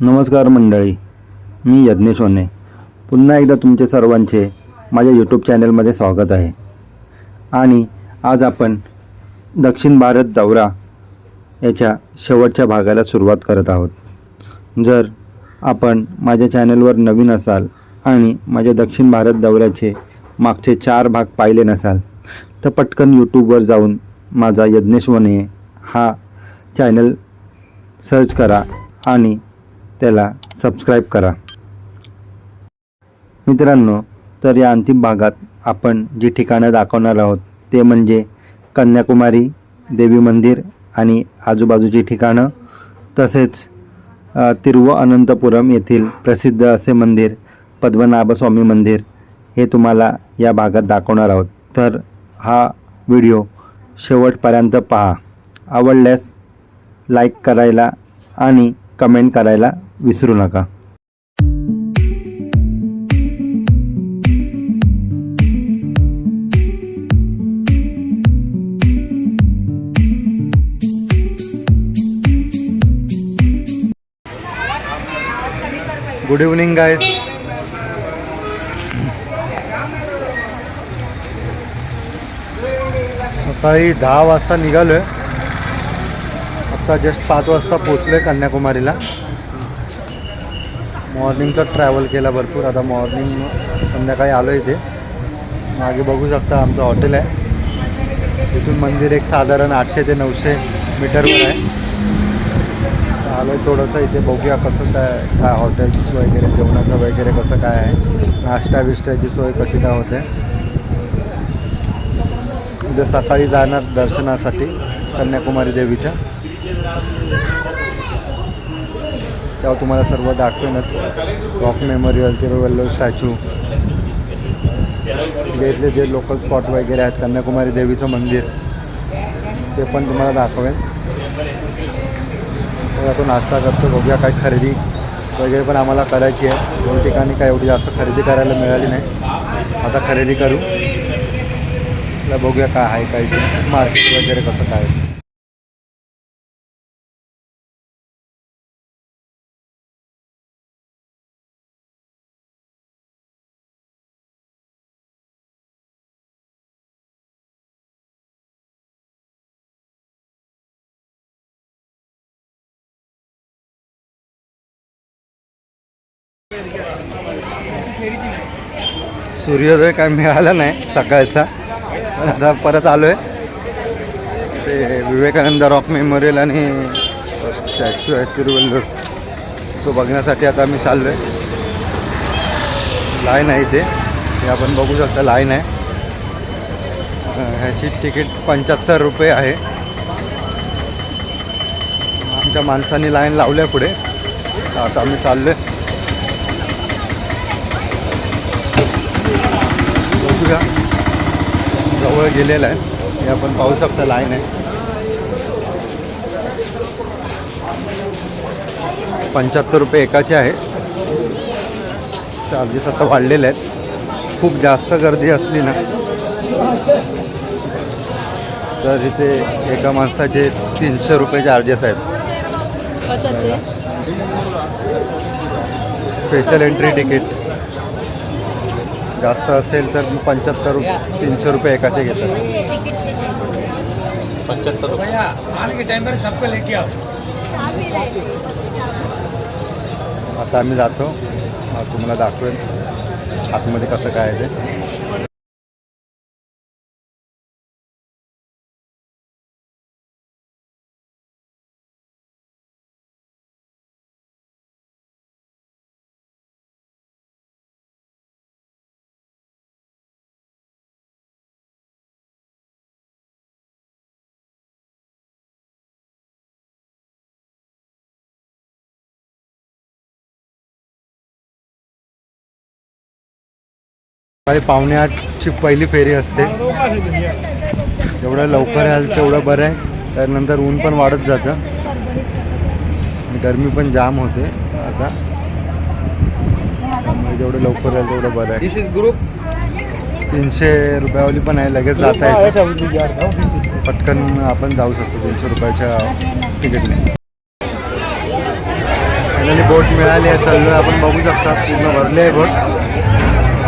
नमस्कार मंडळी मी यज्ञेश वने. पुन्हा एकदा तुमचे सर्वांचे माझ्या यूट्यूब चॅनलमध्ये स्वागत आहे. आणि आज आपण दक्षिण भारत दौरा याच्या शेवटच्या भागाला सुरुवात करत आहोत. जर आपण माझ्या चॅनलवर नवीन असाल आणि माझ्या दक्षिण भारत दौऱ्याचे मागचे चार भाग पाहिले नसाल तर पटकन यूट्यूबवर जाऊन माझा यज्ञेश वने हा चॅनल सर्च करा आणि त्याला सबस्क्राईब करा. मित्रांनो तर या अंतिम भागात आपण जी ठिकाणं दाखवणार आहोत ते म्हणजे कन्याकुमारी देवी मंदिर आणि आजूबाजूची ठिकाणं तसेच तिरुव तिरुवअनंतपुरम येथील प्रसिद्ध असे मंदिर पद्मनाभस्वामी मंदिर हे तुम्हाला या भागात दाखवणार आहोत. तर हा व्हिडिओ शेवटपर्यंत पहा. आवडल्यास लाईक करायला आणि कमेंट करायला विसरू नका. गुड इव्हनिंग गाईज सकाळी दहा वाजता निघालो आहे आत्ता जस्ट पाच वाजता पोचलो आहे कन्याकुमारीला. मॉर्निंगचा ट्रॅव्हल केला भरपूर. आता मॉर्निंग संध्याकाळी आलो इथे. मागे बघू शकता आमचं हॉटेल आहे. तिथून मंदिर एक साधारण आठशे ते नऊशे मीटरवर आहे. आलो आहे थोडंसं इथे बघूया कसं काय काय हॉटेल्स वगैरे जेवणाचं वगैरे कसं काय आहे. नाश्ता बिष्ट्याची सोय कशी काय होते. उद्या सकाळी जाणार दर्शनासाठी कन्याकुमारी देवीच्या. तेव्हा तुम्हाला सर्व दाखवेनच. रॉक मेमोरियल तिरुवल्लो स्टॅच्यू इथले जे लोकल स्पॉट वगैरे आहेत कन्याकुमारी देवीचं मंदिर ते पण तुम्हाला दाखवेन. तर आपण नाश्ता करतो बघूया काय खरेदी वगैरे पण आम्हाला करायची आहे. दोन ठिकाणी काय एवढी जास्त खरेदी करायला मिळाली नाही. आता खरेदी करू. बघूया काय आहे काय मार्केट वगैरे कसं काय सूर्योदय काय मिळाला नाही सकाळचा. आता परत आलो आहे ते विवेकानंद रॉक मेमोरियल आणि स्टॅच्यू आहे तिरुवल्लूर. तो बघण्यासाठी आता आम्ही चाललो आहे लाईन आहे इथे. हे आपण बघू शकता लाईन आहे. ह्याची तिकीट पंच्याहत्तर रुपये आहे. आमच्या माणसांनी लाईन लावल्या पुढे. आता आम्ही चाललो आहे बघूया जवळ गेलेलं आहे. हे आपण पाहू शकता लाईन आहे. पंच्याहत्तर रुपये एकाचे आहे. चार्जेस आता वाढलेले आहेत. खूप जास्त गर्दी असली ना. तर इथे एका माणसाचे तीनशे रुपये चार्जेस आहेत. स्पेशल एंट्री तिकीट जास्त असेल तर पंच्याहत्तर रुपये तीनशे रुपये एकाचे घेतात. पंच्याहत्तर रुपये. आने के टाइम पर सबको लेके आओ। आता आम्ही जातो. तुम्हाला दाखवेन. आतमध्ये कसं काय आहे ते. सकाळी पावणे आठची पहिली फेरी असते. जेवढं लवकर याल तेवढं बरं आहे. त्यानंतर ऊन पण वाढत जातं. आणि गरमी पण जाम होते आता. त्यामुळे जेवढं लवकर याल तेवढं बरं आहे. ग्रुप तीनशे रुपयावाली पण आहे लगेच जाता येतं. पटकन आपण जाऊ शकतो तीनशे रुपयाच्या तिकीटने. फायनली बोट मिळाली आहे चाललो आहे आपण बघू शकता पूर्ण भरली आहे बोट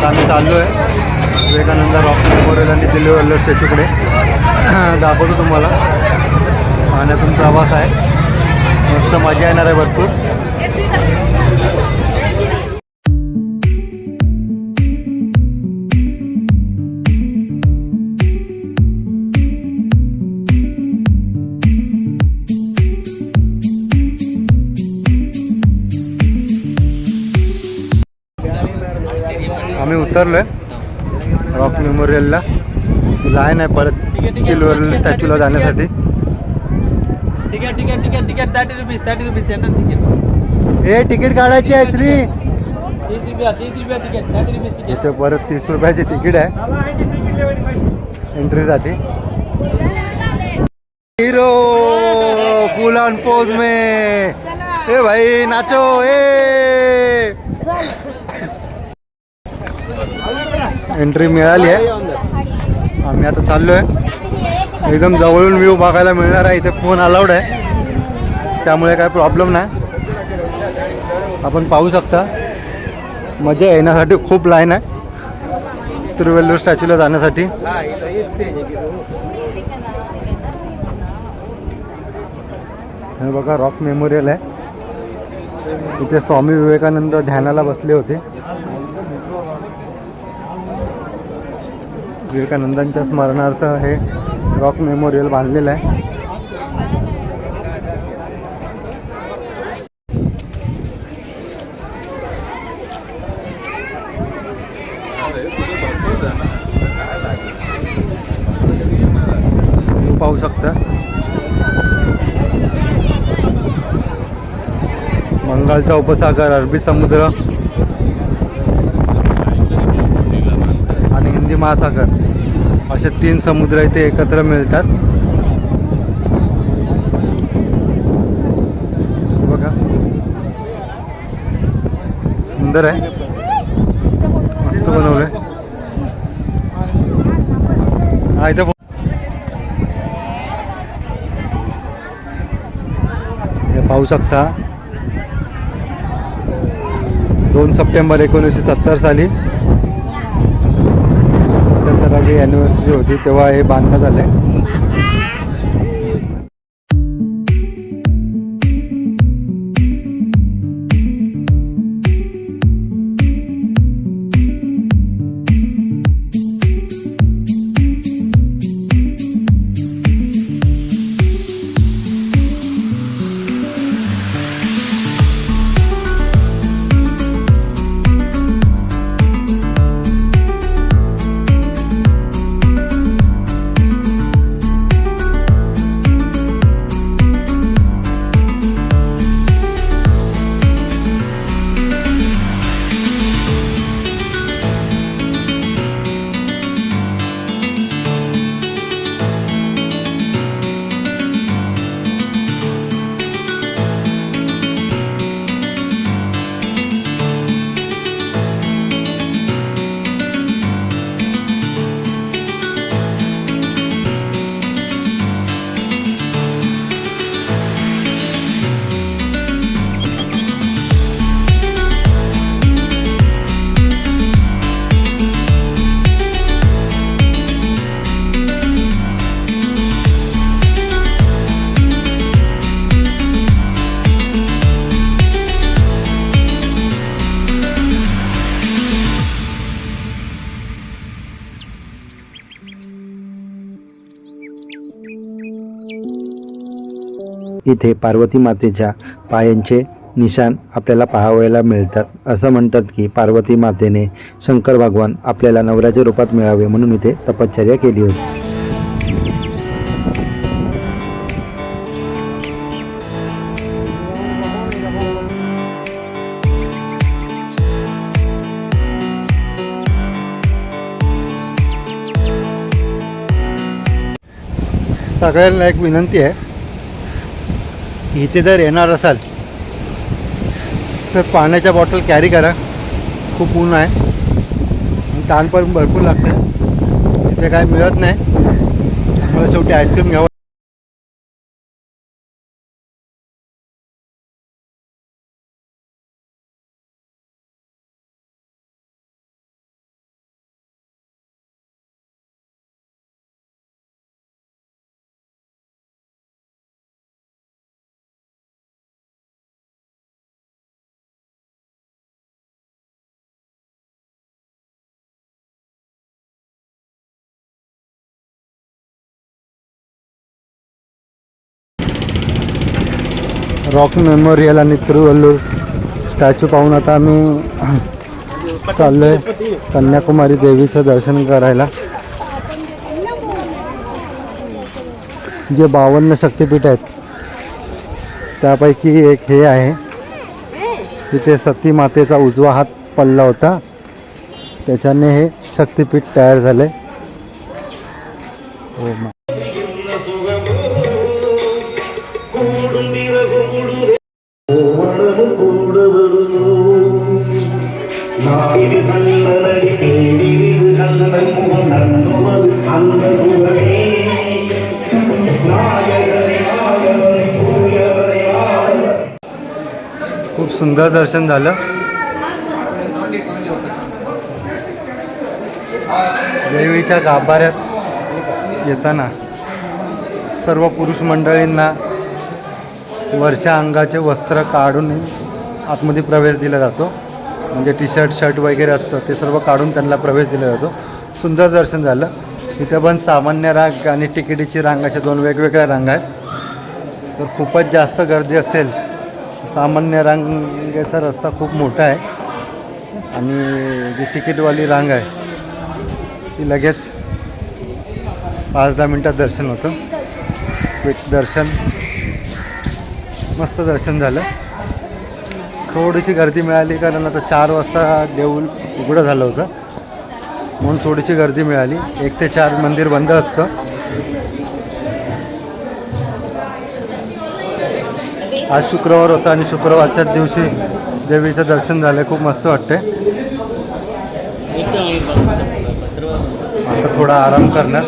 आम्ही चाललो आहे विवेकानंद रॉक मेमोरियल आणि दिल्ली वेल्लोर स्टॅच्यूकडे दाखवतो तुम्हाला. पाण्यातून प्रवास आहे. मस्त मजा येणार आहे भरपूर. उतरलो आहे रॉक मेमोरियलला लाईन आहे परत किल्वर स्टॅच्यूला जाण्यासाठी. Ticket ticket ticket ticket thirty rupees thirty rupees entrance ticket ए तिकीट काढायची आहे श्री. इथे परत तीस रुपयाची तिकीट आहे. एंट्रीसाठी हिरो फुल ऑन पोज में. ए भाई नाचो ए. एंट्री मिळाली आहे. आम्ही आता चाललो आहे एकदम जवळून व्ह्यू बघायला मिळणार आहे. इथे फोन अलाउड आहे. त्यामुळे काय प्रॉब्लेम नाही. आपण पाहू शकता. मजा येण्यासाठी खूप लाईन आहे. तिरुवेल्लूर स्टॅच्यूला जाण्यासाठी. हे बघा रॉक मेमोरियल आहे. इथे स्वामी विवेकानंद ध्यानाला बसले होते. विवेकानंदांच्या स्मरणार्थ हे रॉक मेमोरियल बांधलेलं आहे. तुम्ही पाहू शकता. बंगालचा उपसागर अरबी समुद्र आणि हिंदी महासागर. असे तीन समुद्र इथे एकत्र मिळतात. बघा. सुंदर आहे. मस्त बनवलंय. हा इथं पाहू शकता. दोन सप्टेंबर एकोणीसशे सत्तर साली सत्याहत्तरावी अॅनिव्हर्सरी होती तेव्हा हे बांधण्यात आले इथे पार्वती मातेच्या पायांचे निशाण आपल्याला पाहावयाला मिळतात. असं म्हणतात की पार्वती मातेने शंकर भगवान आपल्याला नवऱ्याच्या रूपात मिळावे म्हणून इथे तपश्चर्या केली होती. सगळ्यांना एक विनंती आहे. इथे जर येणार असाल तर पाण्याच्या बॉटल कॅरी करा. खूप ऊन आहे. ताण पण भरपूर लागतं इथे काय मिळत नाही. मला शेवटी आईस्क्रीम घ्यावं रॉक मेमोरियल आणि तिरुवल्लूर स्टॅच्यू पाहून आता आम्ही चाललो आहे कन्याकुमारी देवीचं दर्शन करायला. जे बावन्न शक्तिपीठ आहेत त्यापैकी एक हे आहे. तिथे सती मातेचा उजवा हात पडला होता. त्याच्याने हे शक्तिपीठ तयार झाले हो सुंदर दर्शन झालं. देवीच्या गाभाऱ्यात येताना सर्व पुरुष मंडळींना वरच्या अंगाचे वस्त्र काढून आतमध्ये प्रवेश दिला जातो. म्हणजे टी शर्ट शर्ट वगैरे असतं ते सर्व काढून त्यांना प्रवेश दिला जातो. सुंदर दर्शन झालं. तिथं पण सामान्य रांग आणि तिकिटीची रांग अशा दोन वेगवेगळ्या रांगा आहेत. तर खूपच जास्त गर्दी असेल सामान्य रांगेचा रस्ता खूप मोठा आहे. आणि जी तिकीटवाली रांग आहे ती लगेच पाच दहा मिनटात दर्शन होतं. क्विक दर्शन. मस्त दर्शन झालं. थोडीशी गर्दी मिळाली कारण आता चार वाजता देऊळ उघडं झालं होतं. म्हणून थोडीशी गर्दी मिळाली. एक ते चार मंदिर बंद असतं. आज शुक्रवार होता आणि शुक्रवारच्याच दिवशी देवीचं दर्शन झालं. खूप मस्त वाटते आता थोडा आराम करणार.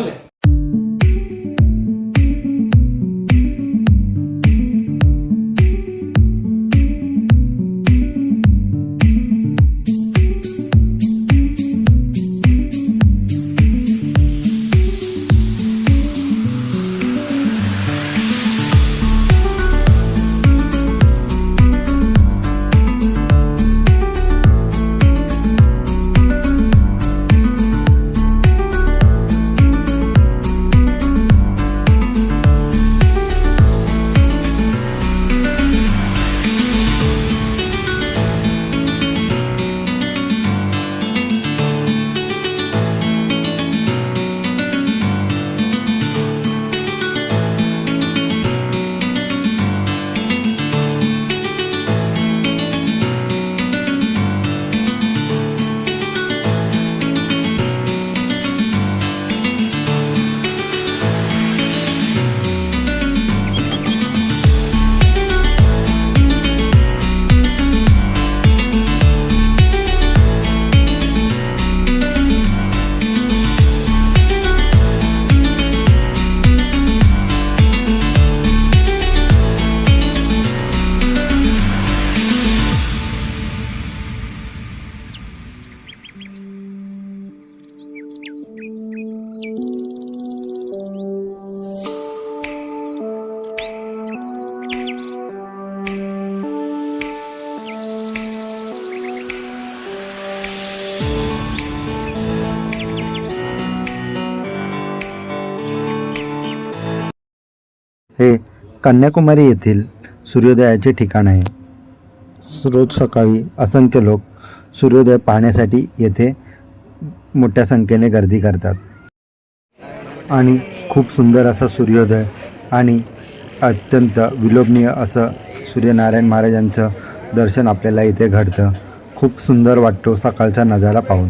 कन्याकुमारी येथील सूर्योदयाचे ठिकाण आहे. रोज सकाळी असंख्य लोक सूर्योदय पाहण्यासाठी येथे मोठ्या संख्येने गर्दी करतात. आणि खूप सुंदर असा सूर्योदय आणि अत्यंत विलोभनीय असं सूर्यनारायण महाराजांचं दर्शन आपल्याला इथे घडतं. खूप सुंदर वाटतो सकाळचा नजारा पाहून.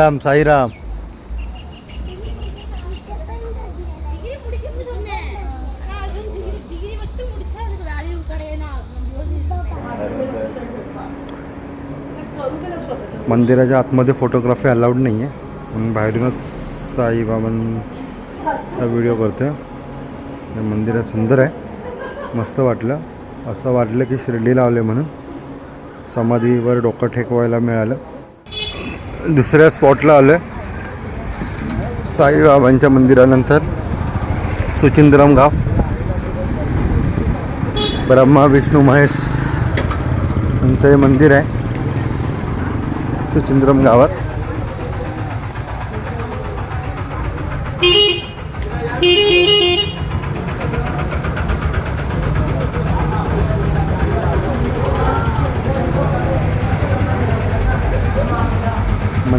साईराम साईराम. मंदिराच्या आतमध्ये फोटोग्राफी अलाउड नाही आहे म्हणून बाहेरूनच साईबाबांचा व्हिडिओ करतो मंदिर सुंदर आहे. मस्त वाटलं. असं वाटलं की शिर्डी लावले म्हणून. समाधीवर डोकं ठेकवायला मिळालं. दुसऱ्या स्पॉटला आलं साईबाबांच्या मंदिरानंतर सुचिंद्रम गाव. ब्रह्मा विष्णू महेश यांचं हे मंदिर आहे. सुचिंद्रम गावात.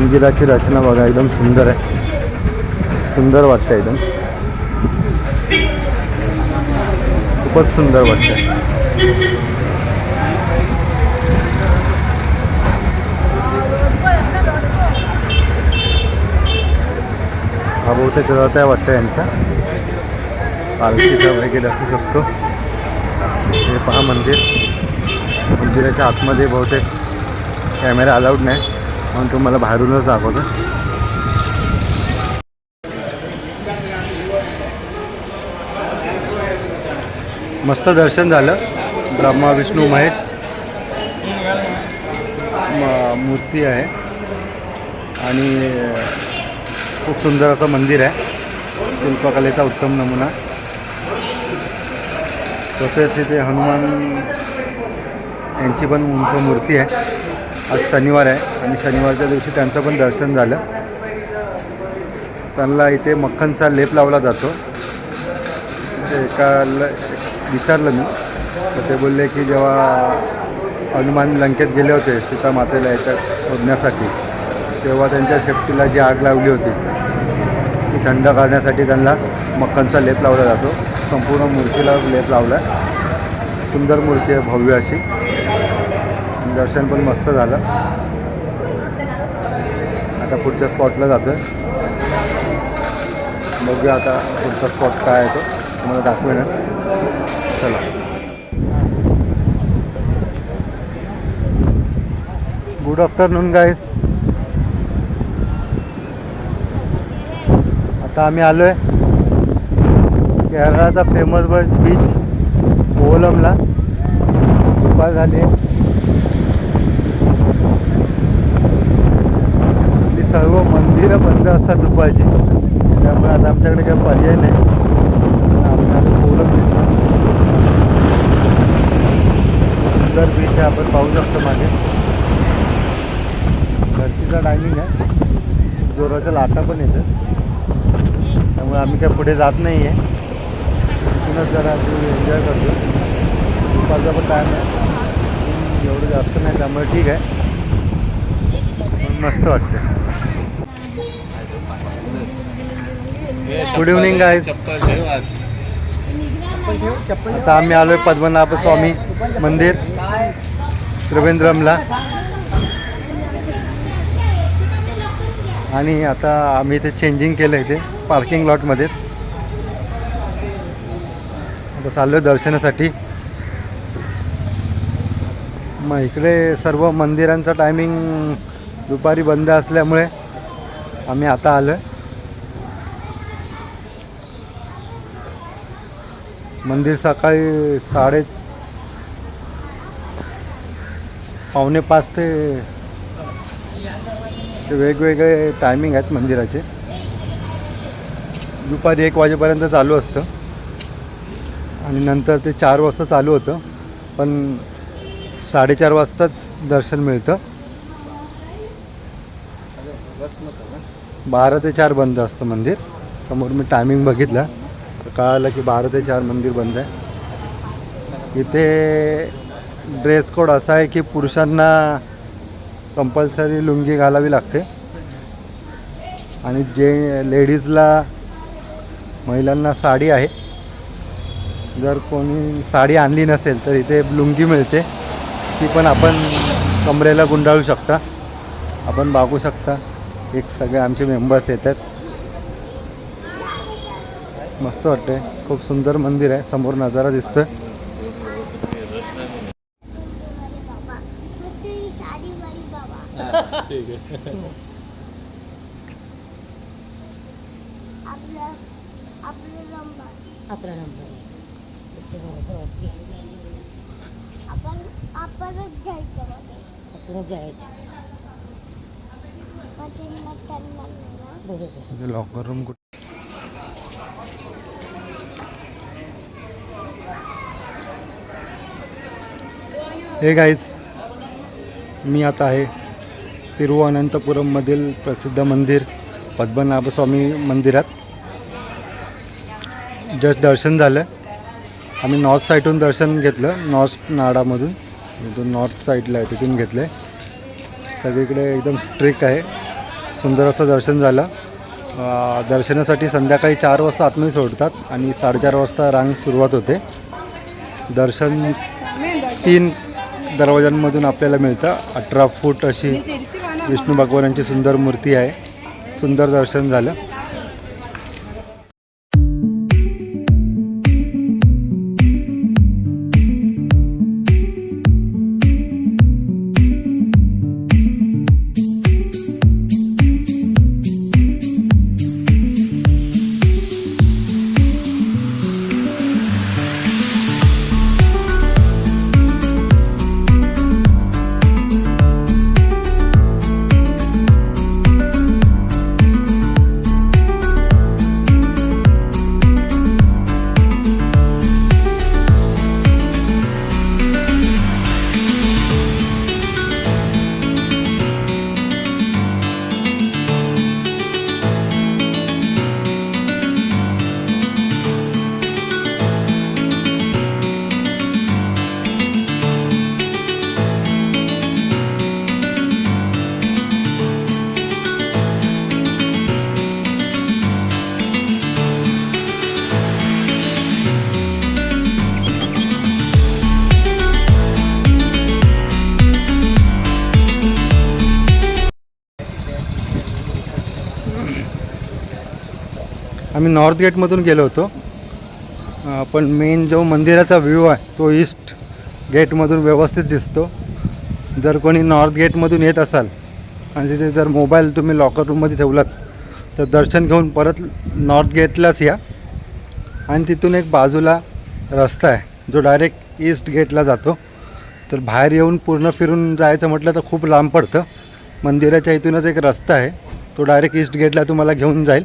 मंदिराची रचना बघा एकदम सुंदर आहे. सुंदर वाटतं एकदम. खूपच सुंदर वाटतं हा बहुतेक रथ आहे वाटतं यांचा. पालखीचा वगैरे असू शकतो. हे पहा मंदिर. मंदिराच्या आतमध्ये बहुतेक कॅमेरा अलाउड नाही. म्हणून तुम्हाला बाहेरूनच दाखवतो. मस्त दर्शन झालं. ब्रह्मा विष्णू महेश. म- मूर्ती आहे. आणि खूप सुंदर असं मंदिर आहे. शिल्पकलेचा उत्तम नमुना. तसेच तिथे हनुमान यांची पण उंच मूर्ती आहे. आज शनिवार आहे आणि शनिवारच्या दिवशी त्यांचं पण दर्शन झालं. त्यांना इथे मक्खनचा लेप लावला जातो. एका एकाला विचारलं मी. तर ते बोलले की जेव्हा हनुमान लंकेत गेले होते सीता मातेला याच्यात शोधण्यासाठी तेव्हा त्यांच्या शेपटीला जी आग लावली होती ती थंड काढण्यासाठी त्यांना मक्खनचा लेप लावला जातो. संपूर्ण मूर्तीला लेप लावला आहे. सुंदर मूर्ती आहे भव्य अशी. दर्शन पण मस्त झालं. आता पुढच्या स्पॉटला जातो आहे बघूया आता पुढचा स्पॉट काय आहे तो. तुम्हाला दाखवेनच चला. गुड आफ्टरनून गाईज आता आम्ही आलो आहे केरळाचा फेमस बीच कोलमला दुपार झाली आहे ती सर्व बंद असतात दुपारची. त्यामुळे आता आमच्याकडे काही पर्याय नाही. आम्ही आलो कोलम सुंदर बीच आहे आपण पाहू शकतो मागे. भरतीचा टायमिंग आहे. जोराच्या लाटा पण येतात. त्यामुळे आम्ही काय पुढे जात नाही आहे तिथूनच जरा एन्जॉय करतो दुपारचा पण टाईम आहे. एवढं जास्त नाही त्यामुळे ठीक आहे. मस्त वाटतं गुड इव्हनिंग गाईज आता आम्ही आलोय पद्मनाभ स्वामी मंदिर त्रिवेंद्रमला. आणि आता आम्ही इथे चेंजिंग केलं इथे पार्किंग लॉटमध्ये आता चाललो आहे दर्शनासाठी. मग इकडे सर्व मंदिरांचं टायमिंग दुपारी बंद असल्यामुळे आम्ही आता आलो आहे मंदिर सकाळी साडे पावणे पाच ते वेगवेगळे टायमिंग आहेत मंदिराचे. दुपारी एक वाजेपर्यंत चालू असतं. आणि नंतर ते चार वाजता चालू होतं. पण साडेचार वाजताच दर्शन मिळतं. बारा ते चार बंद असतं मंदिर. समोर मी टायमिंग बघितलं. कळालं की बारा ते चार मंदिर बंद आहे इथे ड्रेस कोड असा आहे की पुरुषांना कंपल्सरी लुंगी घालावी लागते। आणि जे लेडीजला महिलांना साडी आहे जर कोणी साडी आणली नसेल तर इथे लुंगी मिळते ती पण आपण कमरेला गुंडाळू शकता आपण बागू शकता. एक सगळे आमचे मेंबर्स येतात. मस्त वाटतंय. खूप सुंदर मंदिर आहे. समोर नजारा दिसतोय. आपलं नंबर आपणच जायचं. आपणच जायचं बरोबर लॉकर रूम कुठे? हे गाईज मी आता आहे तिरुअनंतपुरममधील प्रसिद्ध मंदिर पद्मनाभस्वामी मंदिरात. जस्ट दर्शन झालं. आम्ही नॉर्थ साईडहून दर्शन घेतलं नॉर्थ नाडामधून. इथून नॉर्थ साईडला आहे तिथून घेतलं आहे सगळीकडे एकदम स्ट्रिक्ट आहे. सुंदर असं दर्शन झालं. दर्शनासाठी संध्याकाळी चार वाजता आतमध्ये सोडतात आणि साडेचार वाजता रांग सुरुवात होते. दर्शन तीन दरवाजांमधून आपल्याला मिळतं. अठरा फूट अशी विष्णू भगवानांची सुंदर मूर्ती आहे. सुंदर दर्शन झालं. आम्ही नॉर्थ गेटमधून गेलो होतो. पण मेन जो मंदिराचा व्ह्यू आहे तो ईस्ट गेटमधून व्यवस्थित दिसतो. जर कोणी नॉर्थ गेटमधून येत असाल आणि तिथे जर मोबाईल तुम्ही लॉकर रूममध्ये ठेवलात तर दर्शन घेऊन परत नॉर्थ गेटलाच या. आणि तिथून एक बाजूला रस्ता आहे जो डायरेक्ट ईस्ट गेटला जातो. तर बाहेर येऊन पूर्ण फिरून जायचं म्हटलं तर खूप लांब पडतं. मंदिराच्या इथूनच एक रस्ता आहे तो डायरेक्ट ईस्ट गेटला तुम्हाला घेऊन जाईल.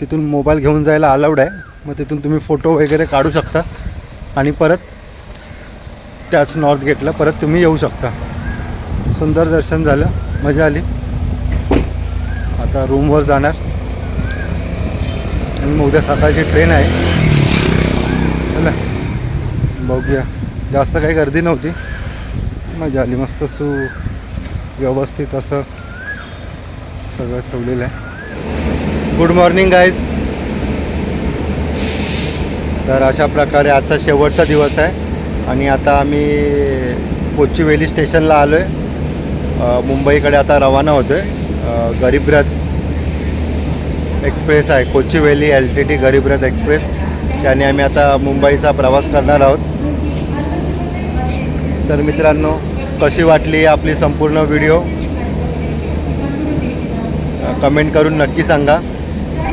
तिथून मोबाईल घेऊन जायला अलाउड आहे. मग तिथून तुम्ही फोटो वगैरे काढू शकता. आणि परत त्याच नॉर्थ गेटला परत तुम्ही येऊ शकता. सुंदर दर्शन झालं. मजा आली. आता रूमवर जाणार. आणि मग उद्या सकाळची ट्रेन आहे. चला. बघूया. जास्त काही गर्दी नव्हती. मजा आली. मस्त तू व्यवस्थित असं सगळं ठेवलेलं आहे. गुड मॉर्निंग गाईज तर अशा प्रकारे आजचा शेवटचा दिवस आहे. आणि आता आम्ही कोच्चिवेली स्टेशनला आलो आहे मुंबईकडे आता रवाना होतो आहे गरीबरथ एक्सप्रेस आहे. Kochuveli L T T Garib Rath express. त्याने आम्ही आता मुंबईचा प्रवास करणार आहोत. तर मित्रांनो कशी वाटली आपली संपूर्ण व्हिडिओ? कमेंट करून नक्की सांगा.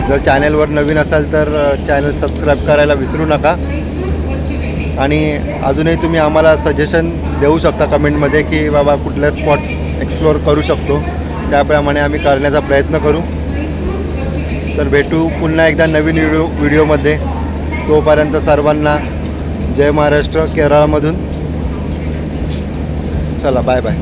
जर चॅनलवर नवीन असाल तर चॅनल सबस्क्राईब करायला विसरू नका. आणि अजूनही तुम्ही आम्हाला सजेशन देऊ शकता कमेंटमध्ये की बाबा कुठल्या स्पॉट एक्सप्लोअर करू शकतो. त्याप्रमाणे आम्ही करण्याचा प्रयत्न करू. तर भेटू पुन्हा एकदा नवीन व्हिडिओ व्हिडिओमध्ये. तोपर्यंत सर्वांना जय महाराष्ट्र केरळमधून. चला बाय बाय